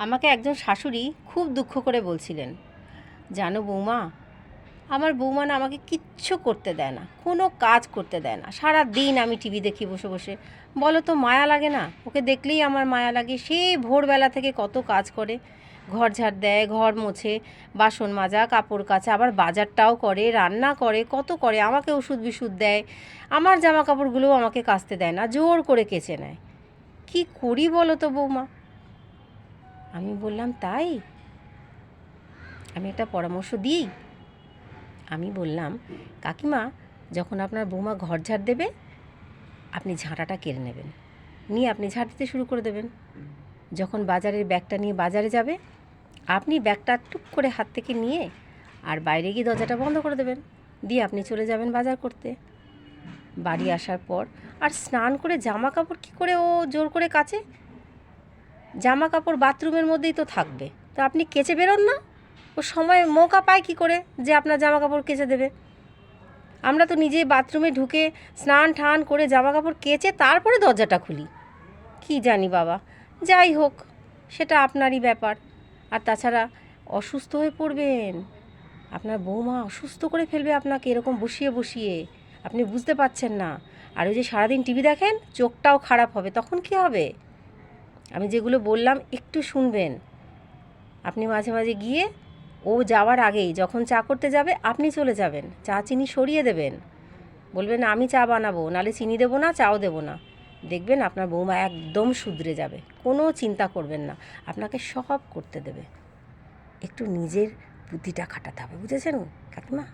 আমাকে একজন শাশুড়ি খুব দুঃখ করে বলছিলেন, জানো বৌমা, আমার বৌমা না আমাকে কিচ্ছু করতে দেয় না, কোনো কাজ করতে দেয় না। সারা দিন আমি টিভি দেখি বসে বসে। বলো তো মায়া লাগে না? ওকে দেখলেই আমার মায়া লাগে। সেই ভোরবেলা থেকে কত কাজ করে। ঘর ঝাড় দেয়, ঘর মোছে, বাসন মাজা, কাপড় কাচা, আবার বাজারটাও করে, রান্না করে, কত করে, আমাকে ওষুধ বিষুধ দেয়। আমার জামা কাপড়গুলোও আমাকে কাচতে দেয় না, জোর করে কেচে নেয়। কি করি বলো তো বৌমা? আমি বললাম, তাই? আমি একটা পরামর্শ দিই। আমি বললাম, কাকিমা, যখন আপনার বৌমা ঘর ঝাড় দেবে, আপনি ঝাঁটাটা কেড়ে নেবেন। নিয়ে আপনি ঝাড় দিতে শুরু করে দেবেন। যখন বাজারের ব্যাগটা নিয়ে বাজারে যাবে, আপনি ব্যাগটা টুক করে হাত থেকে নিয়ে আর বাইরে গিয়ে দরজাটা বন্ধ করে দেবেন। দিয়ে আপনি চলে যাবেন বাজার করতে। বাড়ি আসার পর আর স্নান করে জামা কাপড় কী করে ও জোর করে কাচে? জামা কাপড় বাথরুমের মধ্যেই তো থাকবে। তো আপনি কেচে বেরোন না। ও সময় মৌকা পায় কি করে যে আপনার জামা কাপড় কেচে দেবে? আমরা তো নিজে বাথরুমে ঢুকে স্নান টান করে জামা কাপড় কেচে তারপরে দরজাটা খুলি। কি জানি বাবা, যাই হোক, সেটা আপনারই ব্যাপার। আর তাছাড়া অসুস্থ হয়ে পড়বেন। আপনার বৌমা অসুস্থ করে ফেলবে আপনাকে এরকম বসিয়ে বসিয়ে। আপনি বুঝতে পারছেন না। আর ওই যে সারাদিন টিভি দেখেন, চোখটাও খারাপ হবে। তখন কি হবে? আমি যেগুলো বললাম একটু শুনবেন। আপনি মাঝে মাঝে গিয়ে ও যাওয়ার আগেই যখন চা করতে যাবে আপনি চলে যাবেন। চা চিনি সরিয়ে দেবেন। বলবেন, আমি চা বানাবো নালে চিনি দেবো না, চাও দেবো না। দেখবেন আপনার বৌমা একদম শুধরে যাবে। কোনো চিন্তা করবেন না, আপনাকে সব করতে দেবে। একটু নিজের বুদ্ধিটা খাটাতে হবে, বুঝেছেন কাকিমা?